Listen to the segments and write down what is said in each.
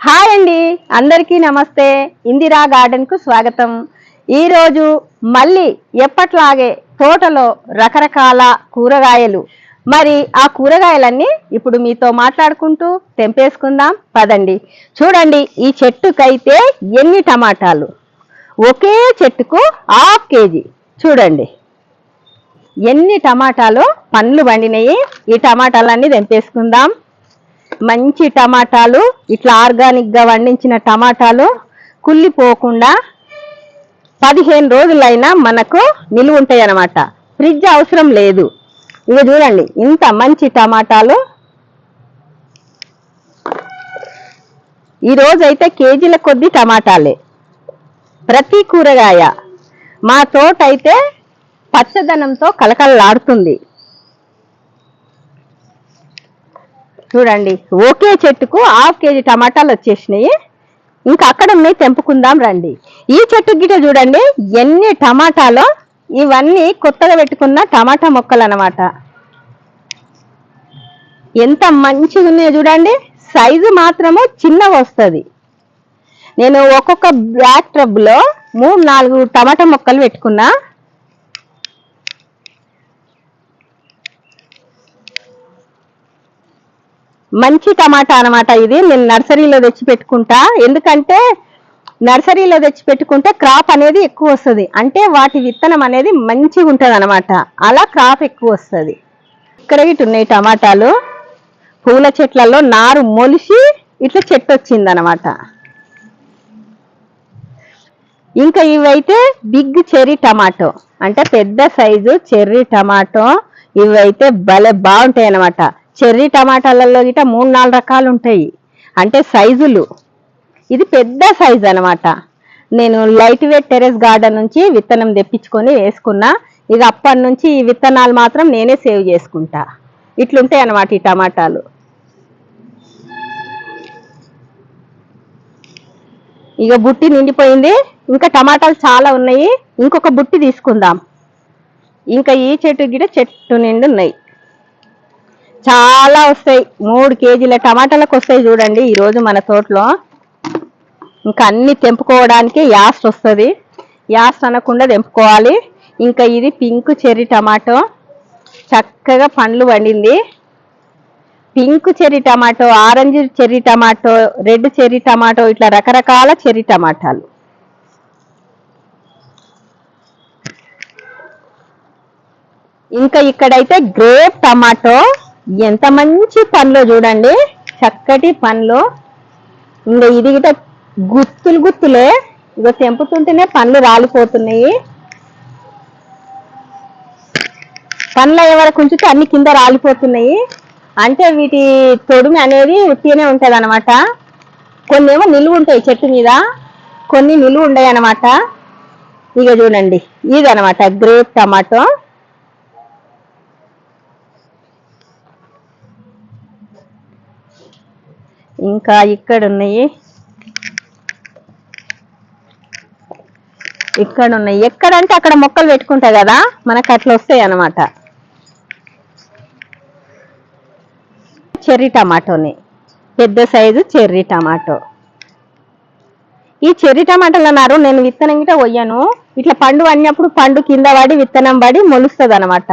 Hi అండి. అందరికీ నమస్తే. ఇందిరా గార్డెన్కు స్వాగతం. ఈరోజు మళ్ళీ ఎప్పట్లాగే తోటలో రకరకాల కూరగాయలు. మరి ఆ కూరగాయలన్నీ ఇప్పుడు మీతో మాట్లాడుకుంటూ తెంపేసుకుందాం. పదండి. చూడండి ఈ చెట్టుకైతే ఎన్ని టమాటాలు? ఒకే చెట్టుకు హాఫ్ కేజీ. చూడండి. ఎన్ని టమాటాలు పండ్లు పండినాయి? ఈ టమాటాలన్నీ తెంపేసుకుందాం. మంచి టమాటాలు ఇట్లా ఆర్గానిక్గా వండించిన టమాటాలు కుళ్ళిపోకుండా పదిహేను రోజులైనా మనకు నిలువ ఉంటాయి అన్నమాట ఫ్రిడ్జ్ అవసరం లేదు. ఇవి చూడండి ఇంత మంచి టమాటాలు. ఈరోజైతే అయితే కేజీల కొద్ది టమాటాలే. ప్రతి కూరగాయ. మా తోట అయితే పచ్చదనంతో కలకలలాడుతుంది చూడండి ఒకే చెట్టుకు హాఫ్ కేజీ టమాటాలు వచ్చేసినాయి. ఇంకా అక్కడ ఉన్నాయి తెంపుకుందాం రండి. ఈ చెట్టు గిట చూడండి ఎన్ని టమాటాలో ఇవన్నీ కొత్తగా పెట్టుకున్న టమాటా మొక్కలు అనమాట ఎంత మంచిగా ఉన్నాయో చూడండి సైజు మాత్రము చిన్నగా వస్తుంది. నేను ఒక్కొక్క బ్లాక్ ట్రబ్లో మూడు నాలుగు టమాటా మొక్కలు పెట్టుకున్నా. మంచి టమాటా అన్నమాట ఇది. నేను నర్సరీలో తెచ్చి పెట్టుకుంటా. ఎందుకంటే నర్సరీలో తెచ్చి పెట్టుకుంటే క్రాప్ అనేది ఎక్కువ వస్తుంది. అంటే వాటి విత్తనం అనేది మంచిగా ఉంటుంది అనమాట అలా క్రాప్ ఎక్కువ వస్తుంది. ఇక్కడ ఇటు ఉన్నాయి టమాటాలు. పూల చెట్లలో నారు మొలిసి ఇట్లా చెట్టు వచ్చింది అనమాట ఇంకా ఇవైతే బిగ్ చెర్రీ టమాటో. అంటే పెద్ద సైజు చెర్రీ టమాటో. ఇవైతే భలే బాగుంటాయి అన్నమాట చెర్రీ టమాటాలలో గిట మూడు నాలుగు రకాలు ఉంటాయి అంటే సైజులు. ఇది పెద్ద సైజు అన్నమాట నేను లైట్ వెయిట్ టెరెస్ గార్డెన్ నుంచి విత్తనం తెప్పించుకొని వేసుకున్నా. ఇక అప్పటి నుంచి ఈ విత్తనాలు మాత్రం నేనే సేవ్ చేసుకుంటా. ఇట్లుంటాయి అనమాట ఈ టమాటాలు. ఇక బుట్టి నిండిపోయింది. ఇంకా టమాటాలు చాలా ఉన్నాయి. ఇంకొక బుట్టి తీసుకుందాం. ఇంకా ఈ చెట్టు గిడ చెట్టు నిండి ఉన్నాయి చాలా వస్తాయి. మూడు కేజీల టమాటాలకు వస్తాయి చూడండి ఈరోజు మన తోటలో. ఇంకా అన్ని తెంపుకోవడానికి యాస్ట్ వస్తుంది. యాస్ట్ అనకుండా తెంపుకోవాలి. ఇంకా ఇది పింక్ చెర్రీ టమాటో. చక్కగా పండ్లు పండింది. Pink cherry tomato orange cherry tomato red cherry tomato ఇట్లా రకరకాల చెర్రీ టమాటాలు. ఇంకా ఇక్కడైతే గ్రేప్ టమాటో. ఎంత మంచి పనిలో చూడండి. చక్కటి పండ్లు ఇంకా ఇది గిట గుత్తులు గుత్తులే. ఇక తెంపుతుంటేనే పండ్లు రాలిపోతున్నాయి. పండ్లు అయ్యే వరకు ఉంచితే అన్ని కింద రాలిపోతున్నాయి. అంటే వీటి తొడిమి అనేది ఉట్టిగానే ఉంటుంది అనమాట కొన్ని ఏమో నిలువు ఉంటాయి చెట్టు మీద. కొన్ని నిలువ ఉండయి అనమాట ఇక చూడండి. ఇది అనమాట గ్రేప్ టమాటో. ఇంకా ఇక్కడ ఉన్నాయి ఇక్కడ ఉన్నాయి ఎక్కడంటే అక్కడ మొక్కలు పెట్టుకుంటాయి కదా మనకు అట్లా వస్తాయి అన్నమాట. చెర్రీ టమాటోని. పెద్ద సైజు చెర్రీ టమాటో. ఈ చెర్రీ టమాటాలు అన్నారు నేను విత్తనం గిట పోయాను ఇట్లా పండు అన్నప్పుడు పండు కింద పడి విత్తనం పడి మొలుస్తుంది అనమాట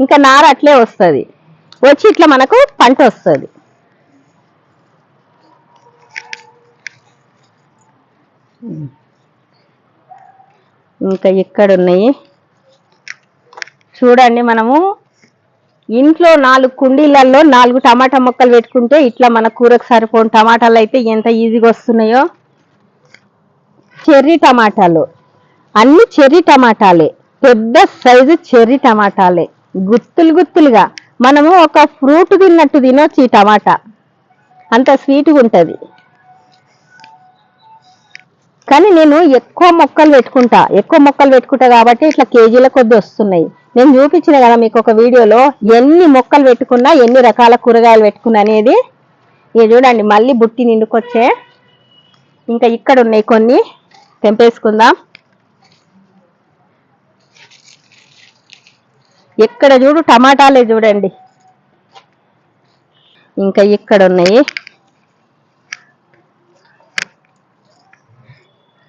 ఇంకా నార అట్లే వస్తుంది. వచ్చి ఇట్లా మనకు పంట వస్తుంది. ఇంకా ఇక్కడ ఉన్నాయి చూడండి మనము ఇంట్లో నాలుగు కుండీలలో నాలుగు టమాటా మొక్కలు పెట్టుకుంటే ఇట్లా మన కూరకు సరిపోని టమాటాలు అయితే ఎంత ఈజీగా వస్తున్నాయో. చెర్రీ టమాటాలు. అన్ని చెర్రీ టమాటాలే. పెద్ద సైజు చెర్రీ టమాటాలే. గుత్తులు గుత్తులుగా. మనము ఒక ఫ్రూట్ తిన్నట్టు తినొచ్చు ఈ టమాటా. అంత స్వీట్గా ఉంటుంది. కానీ నేను ఎక్కువ మొక్కలు పెట్టుకుంటా. ఎక్కువ మొక్కలు పెట్టుకుంటా కాబట్టి ఇట్లా కేజీల కొద్ది వస్తున్నాయి. నేను చూపించిన కదా మీకు ఒక వీడియోలో ఎన్ని మొక్కలు పెట్టుకున్నా ఎన్ని రకాల కూరగాయలు పెట్టుకున్నా అనేది. ఇక చూడండి మళ్ళీ బుట్టి నిండుకొచ్చే. ఇంకా ఇక్కడ ఉన్నాయి కొన్ని. తెంపేసుకుందాం. ఎక్కడ చూడు టమాటాలే చూడండి. ఇంకా ఇక్కడ ఉన్నాయి.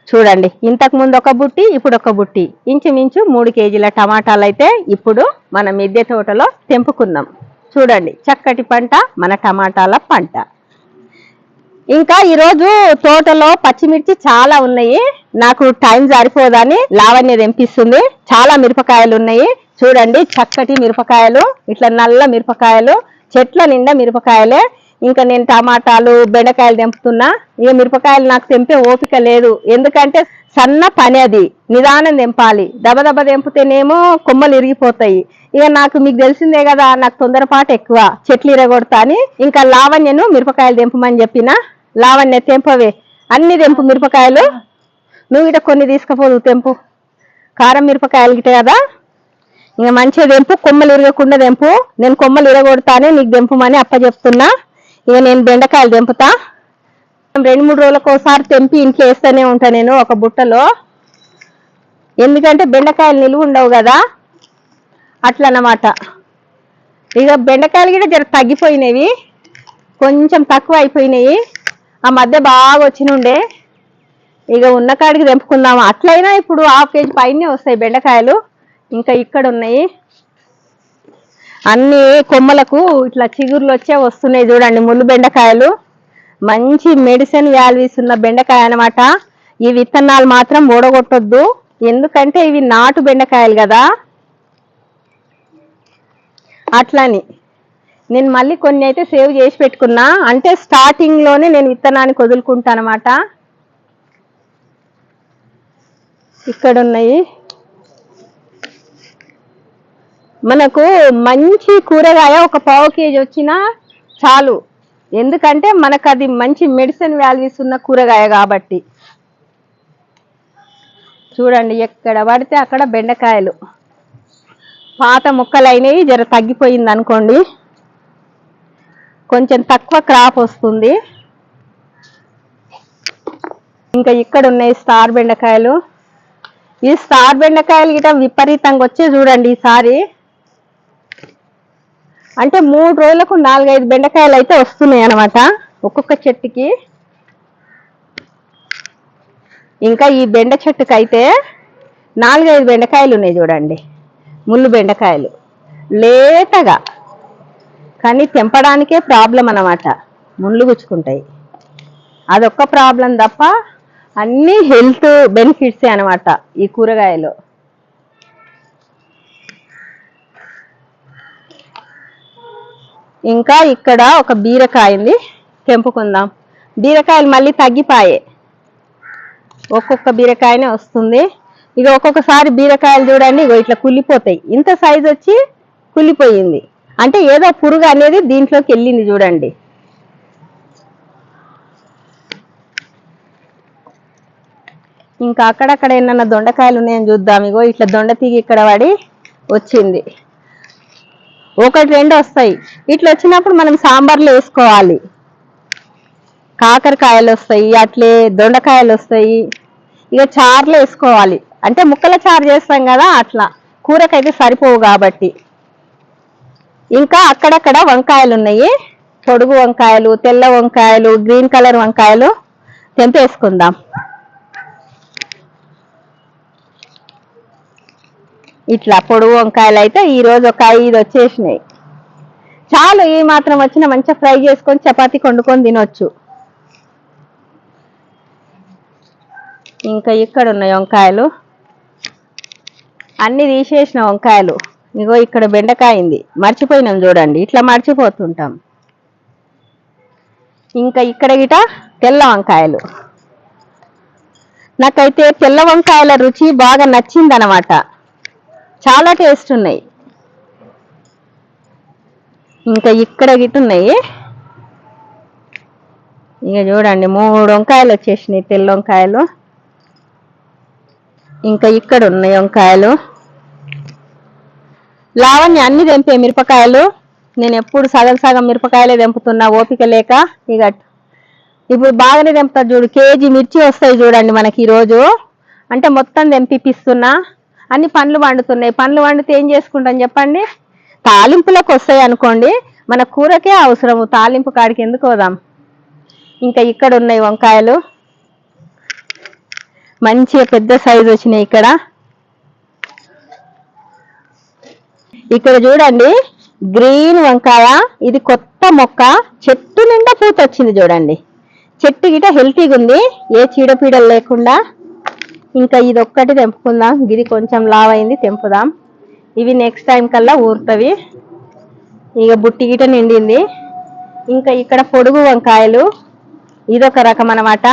చూడండి ఇంతకు ముందు ఒక బుట్టి ఇప్పుడు ఒక బుట్టి. ఇంచుమించు మూడు కేజీల టమాటాలు అయితే ఇప్పుడు మన మిద్దె తోటలో తెంపుకున్నాం. చూడండి చక్కటి పంట మన టమాటాల పంట. ఇంకా ఈరోజు తోటలో పచ్చిమిర్చి చాలా ఉన్నాయి. నాకు టైం సరిపోదని లావణ్య తెంపిస్తుంది. చాలా మిరపకాయలు ఉన్నాయి. చూడండి చక్కటి మిరపకాయలు ఇట్లా నల్ల మిరపకాయలు చెట్ల నిండా మిరపకాయలే. ఇంకా నేను టమాటాలు బెండకాయలు తెంపుతున్నా. ఇక మిరపకాయలు నాకు తెంపే ఓపిక లేదు. ఎందుకంటే సన్న పని అది. నిదానం తెంపాలి. దబదబ తెంపితేనేమో కొమ్మలు ఇరిగిపోతాయి. ఇక నాకు మీకు తెలిసిందే కదా నాకు తొందరపాటు ఎక్కువ. చెట్లు ఇరగొడతా అని. ఇంకా లావణ్యను మిరపకాయలు తెంపమని చెప్పిన. లావణ్య తెంపవే. అన్ని తెంపు మిరపకాయలు. నువ్వు ఇట కొన్ని తీసుకుపోదు తెంపు. కారం మిరపకాయలు గిట కదా. ఇంకా మంచిగా తెంపు కొమ్మలు ఇరగకుండా తెంపు. నేను కొమ్మలు ఇరగొడతానే నీకు తెంపమని అప్ప చెప్తున్నా. ఇక నేను బెండకాయలు తెంపుతా. రెండు మూడు రోజులకు ఒకసారి తెంపి ఇంట్లో వేస్తూనే ఉంటా నేను ఒక బుట్టలో. ఎందుకంటే బెండకాయలు నిలువ ఉండవు కదా. అట్లన్నమాట. ఇక బెండకాయలు కూడా జర తగ్గిపోయినవి. కొంచెం తక్కువ అయిపోయినాయి. ఆ మధ్య బాగా వచ్చినుండే. ఇక ఉన్న కాడికి తెంపుకుందాము. అట్లయినా ఇప్పుడు హాఫ్ కేజీ పైనే వస్తాయి బెండకాయలు. ఇంకా ఇక్కడ ఉన్నాయి. అన్ని కొమ్మలకు ఇట్లా చిగుర్లు వచ్చే వస్తున్నాయి చూడండి ముళ్ళు బెండకాయలు. మంచి మెడిసిన్ వాల్యూస్ ఉన్న బెండకాయ అన్నమాట. ఈ విత్తనాలు మాత్రం ఓడగొట్టొద్దు ఎందుకంటే ఇవి నాటు బెండకాయలు కదా. అట్లని. నేను మళ్ళీ కొన్ని అయితే సేవ్ చేసి పెట్టుకున్నా. అంటే స్టార్టింగ్లోనే నేను విత్తనానికి వదులుకుంటానమాట ఇక్కడ ఉన్నాయి మనకు మంచి కూరగాయ ఒక పావు కేజీ వచ్చినా చాలు. ఎందుకంటే మనకు అది మంచి మెడిసిన్ వాల్యూస్ ఉన్న కూరగాయ కాబట్టి. చూడండి ఎక్కడ పడితే అక్కడ బెండకాయలు. పాత ముక్కలైనవి జర తగ్గిపోయింది అనుకోండి. కొంచెం తక్కువ క్రాప్ వస్తుంది. ఇంకా ఇక్కడ ఉన్నాయి స్టార్ బెండకాయలు. ఈ స్టార్ బెండకాయలు గిట విపరీతంగా వచ్చే చూడండి ఈసారి. అంటే మూడు రోజులకు నాలుగైదు బెండకాయలు అయితే వస్తున్నాయి అన్నమాట. ఒక్కొక్క చెట్టుకి. ఇంకా ఈ బెండ చెట్టుకి అయితే నాలుగైదు బెండకాయలు ఉన్నాయి చూడండి. ముళ్ళు బెండకాయలు. లేతగా కానీ తెంపడానికే ప్రాబ్లం అనమాట ముళ్ళు గుచ్చుకుంటాయి. అదొక్క ప్రాబ్లం తప్ప అన్ని హెల్త్ బెనిఫిట్సే అన్నమాట ఈ కూరగాయలు. ఇంకా ఇక్కడ ఒక బీరకాయ ఉంది తెంపుకుందాం. బీరకాయలు మళ్ళీ తగ్గిపాయే. ఒక్కొక్క బీరకాయనే వస్తుంది. ఇక ఒక్కొక్కసారి బీరకాయలు చూడండి ఇగో ఇట్లా కుళ్ళిపోతాయి. ఇంత సైజ్ వచ్చి కుళ్ళిపోయింది. అంటే ఏదో పురుగు అనేది దీంట్లోకి వెళ్ళింది చూడండి. ఇంకా అక్కడక్కడ ఏమన్నా దొండకాయలు ఉన్నాయని చూద్దాం. ఇగో ఇట్లా దొండ తీగి ఇక్కడ పడి వచ్చింది. ఒకటి రెండు వస్తాయి. ఇట్లా వచ్చినప్పుడు మనం సాంబార్లో వేసుకోవాలి. కాకరకాయలు వస్తాయి అట్లే దొండకాయలు వస్తాయి. ఇక చారులో వేసుకోవాలి. అంటే ముక్కల చారు చేస్తాం కదా అట్లా. కూరకైతే సరిపోవు కాబట్టి. ఇంకా అక్కడక్కడ వంకాయలు ఉన్నాయి. పొడుగు వంకాయలు తెల్ల వంకాయలు గ్రీన్ కలర్ వంకాయలు తెంపేసుకుందాం. ఇట్లా పొడుగు వంకాయలు అయితే ఈ రోజు ఒక ఐదు వచ్చేసినాయి. చాలు ఈ మాత్రం వచ్చిన మంచిగా ఫ్రై చేసుకొని చపాతి కొండుకొని తినొచ్చు. ఇంకా ఇక్కడ ఉన్నాయి వంకాయలు. అన్ని తీసేసిన వంకాయలు. ఇగో ఇక్కడ బెండకాయ ఉంది మర్చిపోయినాం చూడండి. ఇట్లా మర్చిపోతుంటాం. ఇంకా ఇక్కడ గిట తెల్ల వంకాయలు. నాకైతే తెల్ల వంకాయల రుచి బాగా నచ్చిందనమాట. చాలా టేస్ట్ ఉన్నాయి. ఇంకా ఇక్కడ గిట్ట ఉన్నాయి. ఇక చూడండి మూడు వంకాయలు వచ్చేసినాయి తెల్ల వంకాయలు. ఇంకా ఇక్కడ ఉన్నాయి వంకాయలు. లావణ్య అన్ని తెంపే మిరపకాయలు. నేను ఎప్పుడు సగం సగం మిరపకాయలే తెంపుతున్నా ఓపిక లేక. ఇక ఇప్పుడు బాగానే తెంపుతారు చూడు కేజీ మిర్చి వస్తాయి చూడండి మనకి ఈరోజు. అంటే మొత్తం తెంపిపిస్తున్నా. అన్ని పండ్లు వండుతున్నాయి పండ్లు వండితే ఏం చేసుకుంటాం చెప్పండి? తాలింపులకు వస్తాయి అనుకోండి. మన కూరకే అవసరము. తాలింపు కాడికి ఎందుకు పోదాం? ఇంకా ఇక్కడ ఉన్నాయి వంకాయలు. మంచిగా పెద్ద సైజు వచ్చినాయి ఇక్కడ. ఇక్కడ చూడండి. గ్రీన్ వంకాయ. ఇది కొత్త మొక్క. చెట్టు నిండా పూత వచ్చింది చూడండి. చెట్టు గిట హెల్తీగా ఉంది ఏ చీడపీడలు లేకుండా. ఇంకా ఇది ఒక్కటి తెంపుకుందాం. ఇది కొంచెం లావ్ అయింది తెంపుదాం. ఇవి నెక్స్ట్ టైం కల్లా ఊరుతవి. ఇక బుట్టి గిట నిండింది. ఇంకా ఇక్కడ పొడుగు వంకాయలు ఇదొక రకం అన్నమాట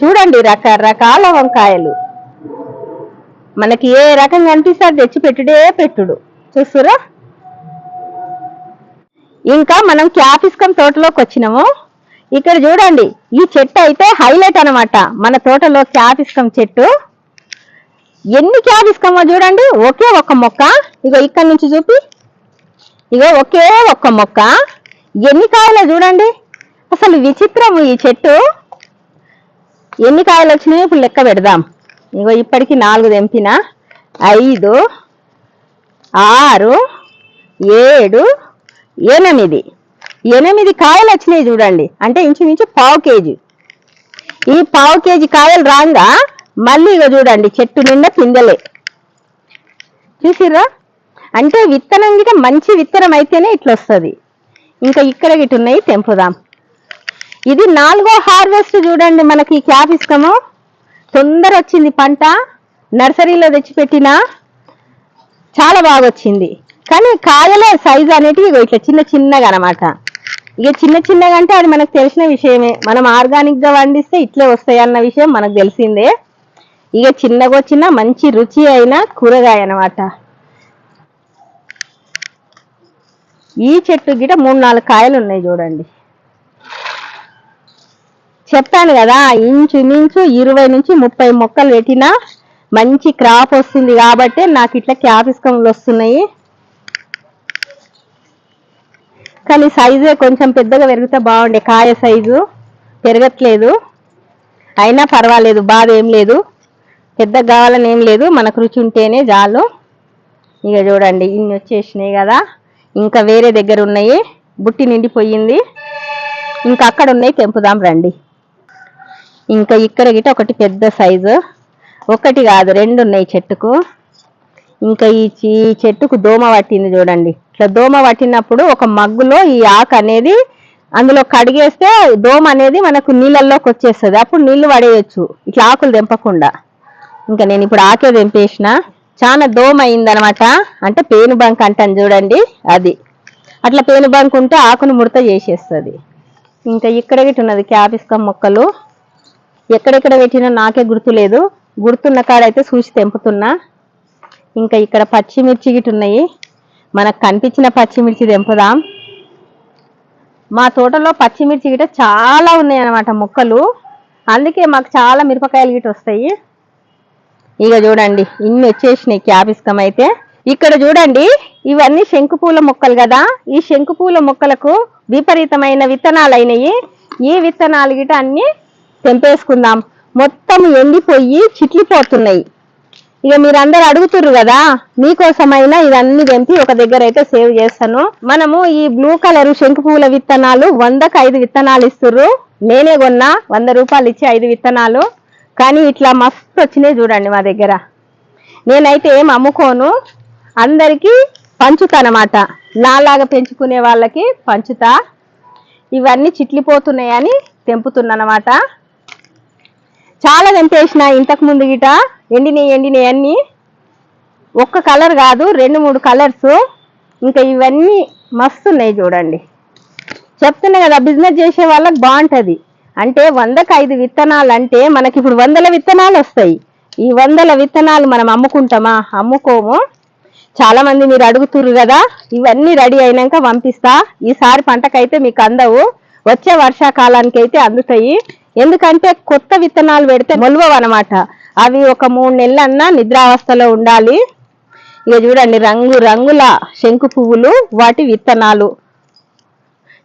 చూడండి రకరకాల వంకాయలు. మనకి ఏ రకం కనిపిస్తే తెచ్చి పెట్టుడే పెట్టుడు. చూస్తురా ఇంకా మనం క్యాపిస్కం తోటలోకి వచ్చినాము. ఇక్కడ చూడండి ఈ చెట్టు అయితే హైలైట్ అనమాట మన తోటలో క్యాపిస్కం చెట్టు. ఎన్ని క్యాపిస్కమో చూడండి ఒకే ఒక్క మొక్క. ఇగో ఇక్కడ నుంచి చూపి. ఇగో ఒకే ఒక్క మొక్క. ఎన్ని కాయలో చూడండి అసలు విచిత్రం ఈ చెట్టు. ఎన్ని కాయలు వచ్చినాయో ఇప్పుడు లెక్క పెడదాం. ఇగో ఇప్పటికి నాలుగు తెంపిన. ఐదు ఆరు ఏడు ఎనిమిది. ఎనిమిది కాయలు వచ్చినాయి చూడండి. అంటే ఇంచుమించు పావు కేజీ. ఈ పావు కేజీ కాయలు రాగా మళ్ళీ ఇక చూడండి చెట్టు నిండా పిందెలే. చూసిర్రా? అంటే విత్తనం గిట మంచి విత్తనం అయితేనే ఇట్లా వస్తుంది ఇంకా ఇక్కడ గిట ఉన్నాయి తెంపుదాం. ఇది నాలుగో హార్వెస్ట్ చూడండి మనకి క్యాపిస్కము తొందర వచ్చింది పంట. నర్సరీలో తెచ్చిపెట్టిన చాలా బాగా వచ్చింది కానీ కాయల సైజు అనేటివి ఇట్లా చిన్న చిన్నగా అనమాట ఇక చిన్న చిన్నగా అంటే అది మనకు తెలిసిన విషయమే. మనం ఆర్గానిక్గా పండిస్తే ఇట్లే వస్తాయి అన్న విషయం మనకు తెలిసిందే. ఇక చిన్నగా వచ్చిన మంచి రుచి అయిన కూరగాయ అన్నమాట. ఈ చెట్టు గిట మూడు నాలుగు కాయలు ఉన్నాయి చూడండి. చెప్పాను కదా ఇంచుమించు ఇరవై నుంచి ముప్పై మొక్కలు పెట్టినా మంచి క్రాప్ వస్తుంది కాబట్టి నాకు ఇట్లా క్యాపిస్కములు వస్తున్నాయి. కానీ సైజే కొంచెం పెద్దగా పెరిగితే బాగుండే. కాయ సైజు పెరగట్లేదు. అయినా పర్వాలేదు బాధ ఏం లేదు. పెద్దగా కావాలని ఏం లేదు. మనకు రుచి ఉంటేనే చాలు. ఇక చూడండి ఇన్ని వచ్చేసినాయి కదా. ఇంకా వేరే దగ్గర ఉన్నాయి. బుట్టి నిండిపోయింది. ఇంకా అక్కడ ఉన్నాయి తెంపుదాం రండి. ఇంకా ఇక్కడ గిట ఒకటి పెద్ద సైజు ఒకటి కాదు రెండు ఉన్నాయి చెట్టుకు. ఇంకా ఈ చెట్టుకు దోమ పట్టింది చూడండి. ఇట్లా దోమ పట్టినప్పుడు ఒక మగ్గులో ఈ ఆకు అనేది అందులో కడిగేస్తే దోమ అనేది మనకు నీళ్ళల్లోకి వచ్చేస్తుంది. అప్పుడు నీళ్ళు పడేయచ్చు. ఇట్లా ఆకులు తెంపకుండా. ఇంకా నేను ఇప్పుడు ఆకే తెంపేసిన. చాలా దోమ అయిందనమాట. అంటే పేను బంక్ అంటాను చూడండి. అది. అట్లా పేను బంక్ ఉంటే ఆకును ముడత చేసేస్తుంది. ఇంకా ఇక్కడ గిట్ట ఉన్నది క్యాపిస్కం మొక్కలు. ఎక్కడెక్కడ పెట్టినా నాకే గుర్తులేదు గుర్తున్న కాడైతే చూసి తెంపుతున్నా. ఇంకా ఇక్కడ పచ్చిమిర్చి గిట్ ఉన్నాయి. మనకు కనిపించిన పచ్చిమిర్చి తెంపుదాం. మా తోటలో పచ్చిమిర్చి గిట చాలా ఉన్నాయన్నమాట మొక్కలు. అందుకే మాకు చాలా మిరపకాయలు గిట వస్తాయి. ఇక చూడండి ఇన్ని వచ్చేసినాయి క్యాపిస్కం అయితే. ఇక్కడ చూడండి ఇవన్నీ శంకుపూల మొక్కలు కదా. ఈ శంకుపూల మొక్కలకు విపరీతమైన విత్తనాలు అయినాయి ఈ విత్తనాలు గిట అన్ని తెంపేసుకుందాం. మొత్తం ఎండిపోయి చిట్లిపోతున్నాయి. ఇక మీరందరు అడుగుతుర్రు కదా మీకోసమైనా ఇవన్నీ తెంపి ఒక దగ్గర అయితే సేవ్ చేస్తాను. మనము ఈ బ్లూ కలర్ శంకు పువ్వుల విత్తనాలు వందకు ఐదు విత్తనాలు ఇస్తుర్రు. నేనే కొన్నా వంద రూపాయలు ఇచ్చి ఐదు విత్తనాలు. కానీ ఇట్లా మస్తు వచ్చినాయి చూడండి మా దగ్గర. నేనైతే ఏం అమ్ముకోను. అందరికీ పంచుతానమాట నాలాగా పెంచుకునే వాళ్ళకి పంచుతా. ఇవన్నీ చిట్లిపోతున్నాయని తెంపుతున్నానమాట చాలా తెంపేసిన ఇంతకు ముందు గిట. ఎండినాయి ఎండినాయి అన్నీ. ఒక్క కలర్ కాదు రెండు మూడు కలర్స్. ఇంకా ఇవన్నీ మస్తు ఉన్నాయి చూడండి. చెప్తున్నా కదా బిజినెస్ చేసే వాళ్ళకి బాగుంటుంది. అంటే వందకు ఐదు విత్తనాలు అంటే మనకి ఇప్పుడు వందల విత్తనాలు వస్తాయి. ఈ వందల విత్తనాలు మనం అమ్ముకుంటామా? అమ్ముకోము. చాలా మంది మీరు అడుగుతురు కదా ఇవన్నీ రెడీ అయినాక పంపిస్తా. ఈసారి పంటకైతే మీకు అందవు. వచ్చే వర్షాకాలానికి అయితే అందుతాయి. ఎందుకంటే కొత్త విత్తనాలు పెడితే మొలవవు అనమాట అవి ఒక మూడు నెలలన్నా నిద్రావస్థలో ఉండాలి. ఇక చూడండి రంగు రంగుల శంకు పువ్వులు వాటి విత్తనాలు.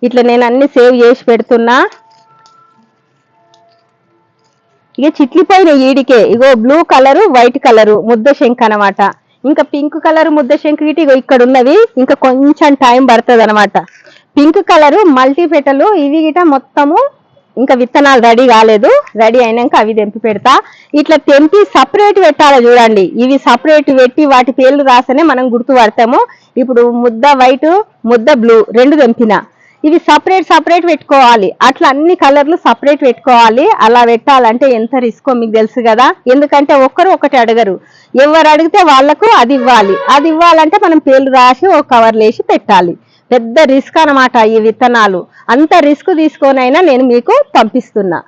ఇట్లా నేను అన్ని సేవ్ చేసి పెడుతున్నా. ఇక చిట్లిపోయిన ఈడికే. ఇగో బ్లూ కలరు వైట్ కలరు ముద్ద శంఖ అనమాట ఇంకా పింక్ కలర్ ముద్ద శంఖ ఇటు ఇగో ఇక్కడ ఉన్నవి ఇంకా కొంచెం టైం పడుతుంది అనమాట పింక్ కలరు మల్టీ పెటలు ఇవి గిట మొత్తము ఇంకా విత్తనాలు రెడీ కాలేదు. రెడీ అయినాక అవి తెంపి పెడతా. ఇట్లా తెంపి సపరేట్ పెట్టాలి చూడండి. ఇవి సపరేట్ పెట్టి వాటి పేర్లు రాస్తేనే మనం గుర్తుపడతాము ఇప్పుడు ముద్ద వైట్ ముద్ద బ్లూ రెండు తెంపిన. ఇవి సపరేట్ సపరేట్ పెట్టుకోవాలి. అట్లా అన్ని కలర్లు సపరేట్ పెట్టుకోవాలి. అలా పెట్టాలంటే ఎంత రిస్కో మీకు తెలుసు కదా? ఎందుకంటే ఒక్కరు ఒకటి అడగరు. ఎవరు అడిగితే వాళ్ళకు అది ఇవ్వాలి. అది ఇవ్వాలంటే మనం పేర్లు రాసి ఒక కవర్లు వేసి పెట్టాలి. పెద్ద రిస్క్ అన్నమాట ఈ విత్తనాలు. అంత రిస్క్ తీసుకొనైనా నేను మీకు పంపిస్తున్నా.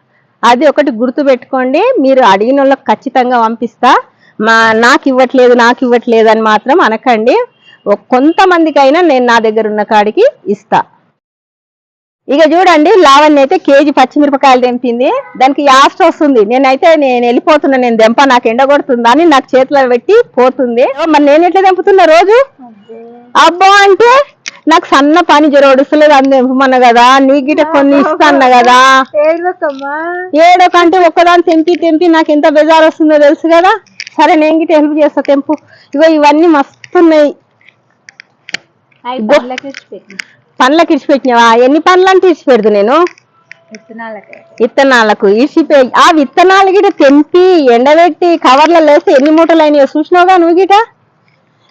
అది ఒకటి గుర్తు పెట్టుకోండి మీరు అడిగిన వాళ్ళకి ఖచ్చితంగా పంపిస్తా. మా నాకు ఇవ్వట్లేదు నాకు ఇవ్వట్లేదు అని మాత్రం అనకండి. కొంతమందికైనా నేను నా దగ్గర ఉన్న కాడికి ఇస్తా. ఇక చూడండి లావణ్య అయితే కేజీ పచ్చిమిరపకాయలు తెంపింది. దానికి యాస్ట్ వస్తుంది. నేనైతే నేను వెళ్ళిపోతున్నా నేను దెంప నాకు ఎండ కొడుతుందా అని నాకు చేతిలో పెట్టి పోతుంది. మరి నేను ఎట్లా తెంపుతున్నా రోజు? అబ్బో అంటే నాకు సన్న పని జర ఒడుస్తలేదు అని తెంపమన్న కదా? నీ గిట కొన్ని ఇస్తాన్న కదా? ఏడో కంటే ఒక్కదాని తెంపి తెంపి నాకు ఎంత బెజార్ వస్తుందో తెలుసు కదా? సరే నేను గిట హెల్ప్ చేస్తా తెంపు. ఇగో ఇవన్నీ మస్తున్నాయి. పండ్లకి ఇడిచిపెట్టినావా ఎన్ని పండ్లు అంటే ఇడిచిపెడదు నేను? విత్తనాలకి. ఇడిచిపోయి ఆ విత్తనాలు గిట తెంపి ఎండబెట్టి కవర్లలో వేస్తే ఎన్ని మూటలు అయినాయో చూసినావుగా నువ్వు గిట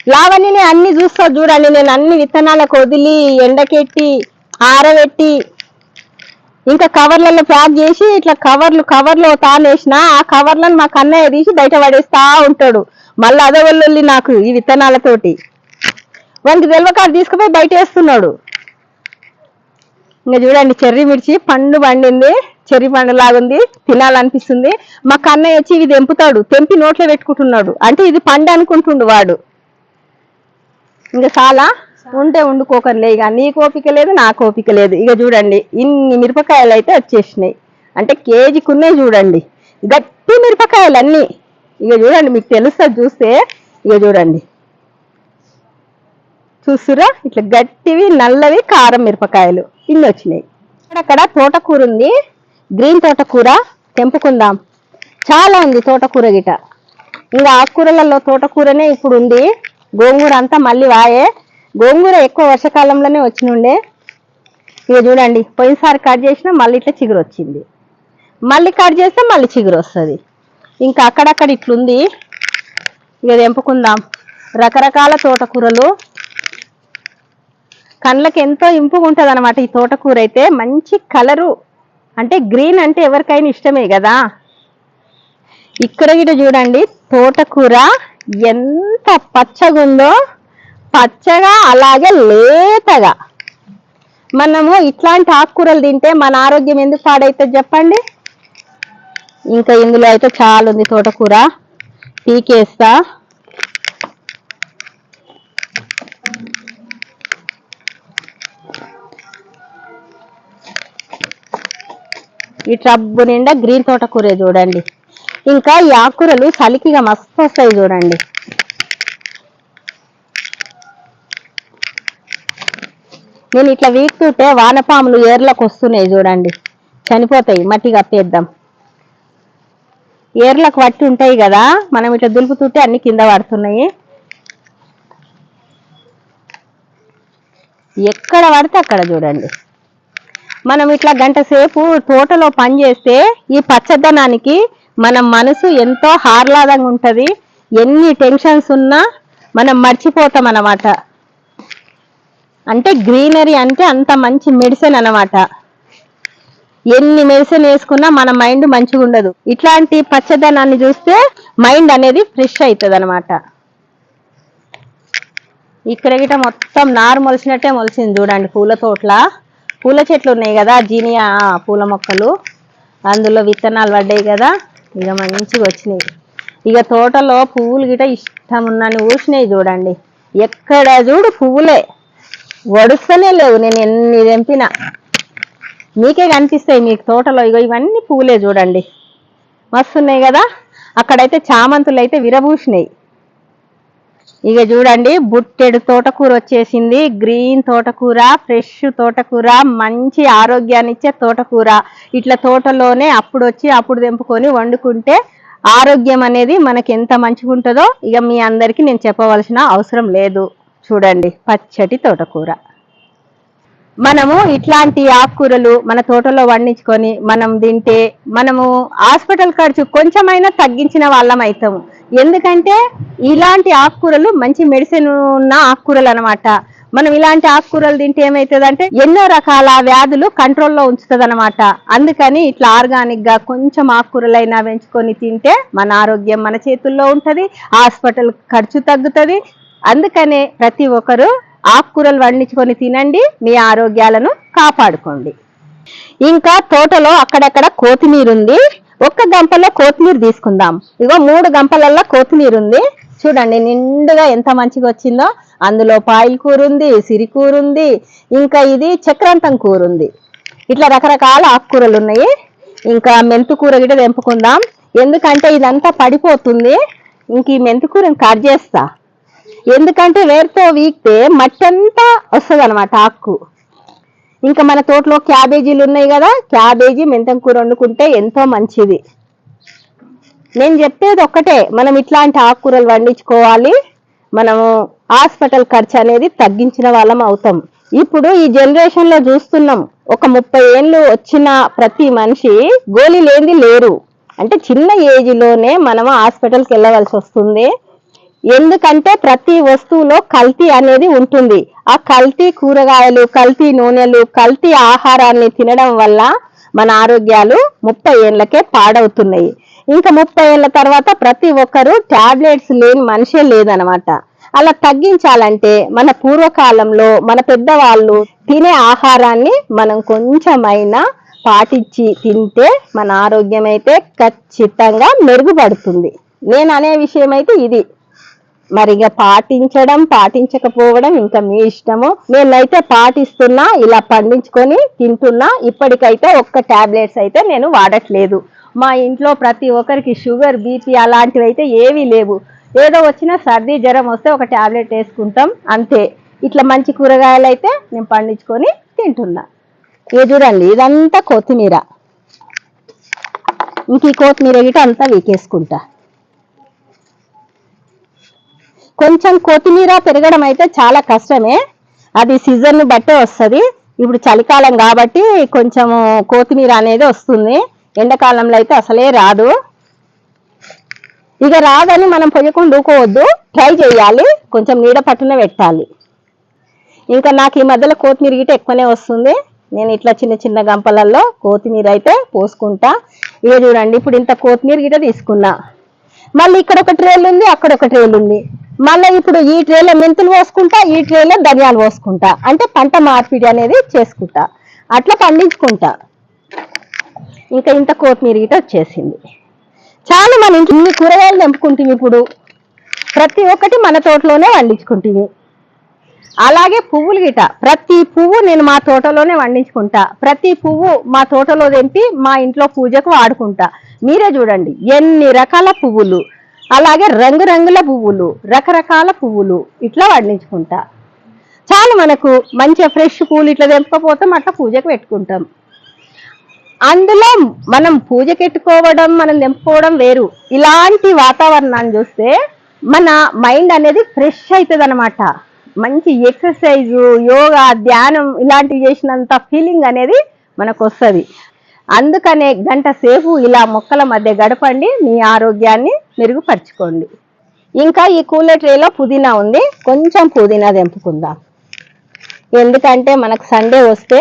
లావని నేను అన్ని చూస్తా చూడండి. నేను అన్ని విత్తనాలకు వదిలి ఎండకెట్టి ఆరబెట్టి ఇంకా కవర్లలో ప్యాక్ చేసి ఇట్లా కవర్లు కవర్లో తానేసిన ఆ కవర్లను మా కన్నయ్య తీసి బయట పడేస్తా ఉంటాడు. మళ్ళీ అదవల్లి నాకు ఈ విత్తనాలతోటి. వానికి తెలవకాడు తీసుకుపోయి బయట వేస్తున్నాడు. ఇంకా చూడండి చెర్రీ మిర్చి పండు పండింది. చెర్రీ పండు లాగుంది తినాలనిపిస్తుంది. మా కన్నయ్య వచ్చి ఇవి తెంపుతాడు. తెంపి నోట్లో పెట్టుకుంటున్నాడు. అంటే ఇది పండు అనుకుంటుండు వాడు. ఇంకా చాలా ఉంటే వండుకోకర్లే ఇక. నీకు ఓపిక లేదు నాకు ఓపిక లేదు. ఇక చూడండి ఇన్ని మిరపకాయలు అయితే వచ్చేసినాయి. అంటే కేజీకున్నాయి చూడండి. గట్టి మిరపకాయలు అన్నీ ఇక చూడండి మీకు తెలుస్తుంది చూస్తే ఇక చూడండి. చూస్తురా? ఇట్లా గట్టివి నల్లవి కారం మిరపకాయలు. ఇన్ని వచ్చినాయి. అక్కడ తోటకూర ఉంది. గ్రీన్ తోటకూర తెంపుకుందాం. చాలా ఉంది తోటకూర గిట. ఇంకా ఆకుకూరలలో తోటకూరనే ఇప్పుడు ఉంది. గోంగూర అంతా మళ్ళీ వాయే. గోంగూర ఎక్కువ వర్షాకాలంలోనే వచ్చినుండే. ఇక చూడండి పోయినసారి కట్ చేసినా మళ్ళీ ఇట్లా చిగురు వచ్చింది. మళ్ళీ కట్ చేస్తే మళ్ళీ చిగురు వస్తుంది. ఇంకా అక్కడక్కడ ఇట్లుంది. ఇక తెంపుకుందాం. రకరకాల తోటకూరలు. కళ్ళకి ఎంతో ఇంపుగా ఉంటుంది అనమాట ఈ తోటకూర అయితే మంచి కలరు. అంటే గ్రీన్ అంటే ఎవరికైనా ఇష్టమే కదా. ఇక్కడ గిట చూడండి తోటకూర. ఎంత పచ్చగా ఉందో పచ్చగా అలాగే లేతగా. మనము ఇట్లాంటి ఆకుకూరలు తింటే మన ఆరోగ్యం ఎందుకు పాడైతుంది చెప్పండి? ఇంకా ఇందులో అయితే చాలా ఉంది తోటకూర. పీకేస్తా. ఈ ట్రబ్బు నిండా గ్రీన్ తోటకూరే చూడండి. ఇంకా ఈ ఆకుకూరలు చలికిగా మస్తు వస్తాయి చూడండి. నేను ఇట్లా వీక్తుంటే వానపాములు ఏర్లకు వస్తున్నాయి చూడండి. చనిపోతాయి మట్టి కప్పేద్దాం. ఏర్లకు పట్టి ఉంటాయి కదా మనం ఇట్లా దులుపుతుంటే అన్ని కింద పడుతున్నాయి. ఎక్కడ పడితే అక్కడ చూడండి. మనం ఇట్లా గంట సేపు తోటలో పని చేస్తే ఈ పచ్చదనానికి మన మనసు ఎంతో ఆహ్లాదంగా ఉంటుంది. ఎన్ని టెన్షన్స్ ఉన్నా మనం మర్చిపోతాం అన్నమాట. అంటే గ్రీనరీ అంటే అంత మంచి మెడిసిన్ అన్నమాట. ఎన్ని మెడిసిన్ వేసుకున్నా మన మైండ్ మంచిగా ఉండదు. ఇట్లాంటి పచ్చదనాన్ని చూస్తే మైండ్ అనేది ఫ్రెష్ అవుతుంది అనమాట ఇక్కడ గిట మొత్తం నారు మొలిసినట్టే మొలిసింది చూడండి పూల తోటల. పూల చెట్లు ఉన్నాయి కదా జీనియా పూల మొక్కలు. అందులో విత్తనాలు పడ్డాయి కదా. ఇక మంచిగా వచ్చినాయి. ఇక తోటలో పువ్వులు గిట ఇష్టం ఉన్నాను ఊసినాయి చూడండి. ఎక్కడ చూడు పువ్వులే. వడుస్తూనే లేవు నేను ఎన్ని తెంపినా. మీకే కనిపిస్తాయి మీకు తోటలో ఇగో ఇవన్నీ పువ్వులే చూడండి. మస్తున్నాయి కదా? అక్కడైతే చామంతులు అయితే విరబూసినాయి ఇక చూడండి బుట్టెడు తోటకూర వచ్చేసింది. గ్రీన్ తోటకూర ఫ్రెష్ తోటకూర మంచి ఆరోగ్యాన్ని ఇచ్చే తోటకూర. ఇట్లా తోటలోనే అప్పుడు వచ్చి అప్పుడు తెంపుకొని వండుకుంటే ఆరోగ్యం అనేది మనకి ఎంత మంచిగా ఉంటుందో ఇక మీ అందరికీ నేను చెప్పవలసిన అవసరం లేదు. చూడండి పచ్చటి తోటకూర. మనము ఇట్లాంటి ఆకుకూరలు మన తోటలో వండించుకొని మనం తింటే మనము హాస్పిటల్ ఖర్చు కొంచెమైనా తగ్గించిన వాళ్ళం అవుతాము ఎందుకంటే ఇలాంటి ఆకుకూరలు మంచి మెడిసిన్ ఉన్న ఆకుకూరలు అనమాట మనం ఇలాంటి ఆకుకూరలు తింటే ఏమవుతుందంటే ఎన్నో రకాల వ్యాధులు కంట్రోల్లో ఉంచుతుంది అనమాట అందుకని ఇట్లా ఆర్గానిక్గా కొంచెం ఆకుకూరలైనా పెంచుకొని తింటే మన ఆరోగ్యం మన చేతుల్లో ఉంటది హాస్పిటల్ ఖర్చు తగ్గుతుంది. అందుకనే ప్రతి ఒక్కరు ఆకుకూరలు వండించుకొని తినండి మీ ఆరోగ్యాలను కాపాడుకోండి. ఇంకా తోటలో అక్కడక్కడ కొత్తిమీర ఉంది ఒక్క గంపలో కొత్తిమీర తీసుకుందాం. ఇగో మూడు గంపలల్లో కొత్తిమీర ఉంది. చూడండి నిండుగా ఎంత మంచిగా వచ్చిందో. అందులో పాయిల్ కూర ఉంది సిరి కూర ఉంది ఇంకా ఇది చక్రాంతం కూర ఉంది. ఇట్లా రకరకాల ఆకుకూరలు ఉన్నాయి. ఇంకా మెంతుకూర గిట్ట తెంపుకుందాం. ఎందుకంటే ఇదంతా పడిపోతుంది. ఇంక ఈ మెంతుకూరని కట్ చేస్తా. ఎందుకంటే వేరుతో వీక్తే మట్టి అంతా వస్తుంది అనమాట ఆకు. ఇంకా మన తోటలో క్యాబేజీలు ఉన్నాయి కదా క్యాబేజీ మెంతం కూర వండుకుంటే ఎంతో మంచిది. నేను చెప్పేది ఒక్కటే మనం ఇట్లాంటి ఆకుకూరలు వండించుకోవాలి మనము హాస్పిటల్ ఖర్చు అనేది తగ్గించిన వాళ్ళం అవుతాం. ఇప్పుడు ఈ జనరేషన్లో చూస్తున్నాం ఒక ముప్పై ఏళ్ళు వచ్చిన ప్రతి మనిషి గోళీ లేనిది లేరు. అంటే చిన్న ఏజ్లోనే మనం హాస్పిటల్కి వెళ్ళవలసి వస్తుంది. ఎందుకంటే ప్రతి వస్తువులో కల్తీ అనేది ఉంటుంది. ఆ కల్తీ కూరగాయలు కల్తీ నూనెలు కల్తీ ఆహారాన్ని తినడం వల్ల మన ఆరోగ్యాలు ముప్పై ఏళ్ళకే పాడవుతున్నాయి. ఇంకా ముప్పై ఏళ్ళ తర్వాత ప్రతి ఒక్కరు టాబ్లెట్స్ లేని మనిషే లేదనమాట. అలా తగ్గించాలంటే మన పూర్వకాలంలో మన పెద్దవాళ్ళు తినే ఆహారాన్ని మనం కొంచెమైనా పాటించి తింటే మన ఆరోగ్యం అయితే ఖచ్చితంగా మెరుగుపడుతుంది. నేను అనే విషయం అయితే ఇది. మరి ఇక పాటించడం పాటించకపోవడం ఇంకా మీ ఇష్టము. నేనైతే పాటిస్తున్నా ఇలా పండించుకొని తింటున్నా. ఇప్పటికైతే ఒక్క టాబ్లెట్స్ అయితే నేను వాడట్లేదు. మా ఇంట్లో ప్రతి ఒక్కరికి షుగర్ బీపీ అలాంటివి అయితే ఏవీ లేవు. ఏదో వచ్చినా సర్ది జ్వరం వస్తే ఒక టాబ్లెట్ వేసుకుంటాం అంతే. ఇట్లా మంచి కూరగాయలు అయితే నేను పండించుకొని తింటున్నా. ఇది చూడండి ఇదంతా కొత్తిమీర. ఇంక ఈ కొత్తిమీర గిట అంతా వీకేసుకుంటా. కొంచెం కొత్తిమీర పెరగడం అయితే చాలా కష్టమే. అది సీజన్ బట్టే వస్తుంది. ఇప్పుడు చలికాలం కాబట్టి కొంచెం కొత్తిమీర అనేది వస్తుంది. ఎండాకాలంలో అయితే అసలే రాదు. ఇక రాదని మనం పొయ్యకుండా ఊకోవద్దు. ట్రై చేయాలి. కొంచెం నీడ పట్టున పెట్టాలి. ఇంకా నాకు ఈ మధ్యలో కొత్తిమీర గిట ఎక్కువనే వస్తుంది. నేను ఇట్లా చిన్న చిన్న గంపలలో కొత్తిమీర అయితే పోసుకుంటా. ఇక చూడండి ఇప్పుడు ఇంత కొత్తిమీర గిట తీసుకున్నా. మళ్ళీ ఇక్కడ ఒక ట్రేలు ఉంది అక్కడ ఒక ట్రేలు ఉంది మళ్ళీ ఇప్పుడు ఈ ట్రేలో మెంతులు పోసుకుంటా ఈ ట్రేలో ధనియాలు పోసుకుంటా. అంటే పంట మార్పిడి అనేది చేసుకుంటా. అట్లా పండించుకుంటా. ఇంకా ఇంత కొత్తిమీర గిట వచ్చేసింది. చాలా మన ఇంటి ఇన్ని కూరగాయలు తెంపుకుంటుంది ఇప్పుడు. ప్రతి ఒక్కటి మన తోటలోనే పండించుకుంటుంది అలాగే పువ్వులు గిట ప్రతి పువ్వు నేను మా తోటలోనే వండించుకుంటా ప్రతి పువ్వు మా తోటలో తెంపి మా ఇంట్లో పూజకు వాడుకుంటా. మీరే చూడండి ఎన్ని రకాల పువ్వులు. అలాగే రంగురంగుల పువ్వులు రకరకాల పువ్వులు ఇట్లా పండించుకుంటా. చాలా మనకు మంచిగా ఫ్రెష్ పూలు ఇట్లా తెంపకపోతాం అట్లా పూజకు పెట్టుకుంటాం. అందులో మనం పూజకి ఎట్టుకోవడం మనం తెంపుకోవడం వేరు. ఇలాంటి వాతావరణాన్ని చూస్తే మన మైండ్ అనేది ఫ్రెష్ అవుతుంది అనమాట మంచి ఎక్సర్సైజు యోగా ధ్యానం ఇలాంటివి చేసినంత ఫీలింగ్ అనేది మనకు వస్తుంది అందుకనే గంట సేపు ఇలా మొక్కల మధ్య గడపండి మీ ఆరోగ్యాన్ని మెరుగుపరచుకోండి. ఇంకా ఈ కూలర్ ట్రేలో పుదీనా ఉంది. కొంచెం పుదీనా తెంపుకుందాం. ఎందుకంటే మనకు సండే వస్తే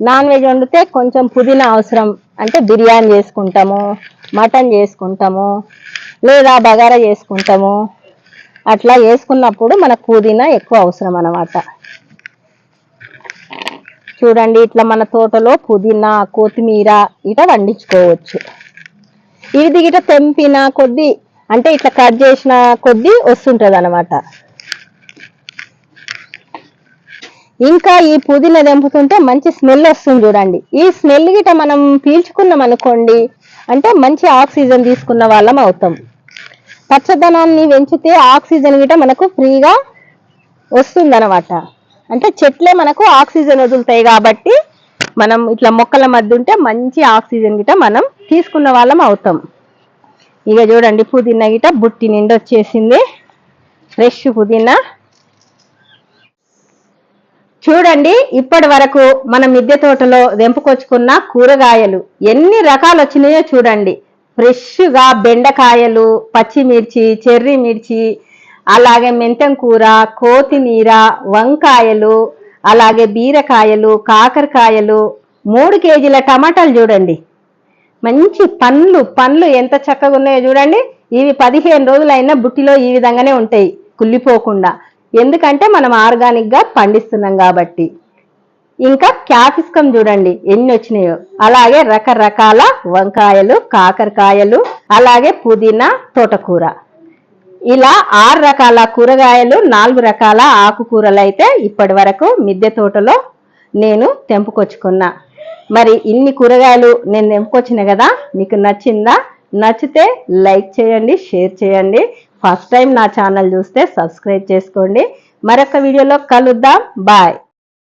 నాన్ వెజ్ వండితే కొంచెం పుదీనా అవసరం. అంటే బిర్యానీ చేసుకుంటాము మటన్ చేసుకుంటాము లేదా బగారా చేసుకుంటాము. అట్లా చేసుకున్నప్పుడు మనకు పుదీనా ఎక్కువ అవసరం అన్నమాట. చూడండి ఇట్లా మన తోటలో పుదీనా కొత్తిమీర ఇట వండించుకోవచ్చు. ఇది గిట తెంపిన కొద్దీ అంటే ఇట్లా కట్ చేసిన కొద్దీ వస్తుంటది అనమాట ఇంకా ఈ పుదీనా తెంపుతుంటే మంచి స్మెల్ వస్తుంది చూడండి. ఈ స్మెల్ గిట మనం పీల్చుకున్నాం అనుకోండి అంటే మంచి ఆక్సిజన్ తీసుకున్న వాళ్ళం అవుతాం. పచ్చదనాన్ని పెంచితే ఆక్సిజన్ గిట మనకు ఫ్రీగా వస్తుంది అంటే చెట్లే మనకు ఆక్సిజన్ వదులుతాయి కాబట్టి మనం ఇట్లా మొక్కల మధ్య ఉంటే మంచి ఆక్సిజన్ గిట మనం తీసుకున్న వాళ్ళం అవుతాం. ఇక చూడండి పుదీనా గిట బుట్టి నిండి వచ్చేసింది. ఫ్రెష్ పుదీనా. చూడండి ఇప్పటి వరకు మన మిద్దె తోటలో తెంపుకొచ్చుకున్న కూరగాయలు ఎన్ని రకాలు వచ్చినాయో చూడండి. ఫ్రెష్గా బెండకాయలు పచ్చిమిర్చి చెర్రీ మిర్చి అలాగే మెంతం కూర కోతిమీర వంకాయలు అలాగే బీరకాయలు కాకరకాయలు మూడు కేజీల టమాటాలు చూడండి. మంచి పండ్లు పండ్లు ఎంత చక్కగా ఉన్నాయో చూడండి. ఇవి పదిహేను రోజులైనా బుట్టిలో ఈ విధంగానే ఉంటాయి కుళ్ళిపోకుండా. ఎందుకంటే మనం ఆర్గానిక్గా పండిస్తున్నాం కాబట్టి. ఇంకా క్యాపిస్కం చూడండి ఎన్ని వచ్చినాయో. అలాగే రకరకాల వంకాయలు కాకరకాయలు అలాగే పుదీనా తోటకూర. ఇలా ఆరు రకాల కూరగాయలు నాలుగు రకాల ఆకుకూరలు అయితే ఇప్పటి వరకు మిద్దె తోటలో నేను తెంపుకొచ్చుకున్నా. మరి ఇన్ని కూరగాయలు నేను తెంపుకొచ్చిన కదా మీకు నచ్చిందా? నచ్చితే లైక్ చేయండి షేర్ చేయండి. ఫస్ట్ టైం నా ఛానల్ చూస్తే సబ్స్క్రైబ్ చేసుకోండి. మరొక వీడియోలో కలుద్దాం. బాయ్.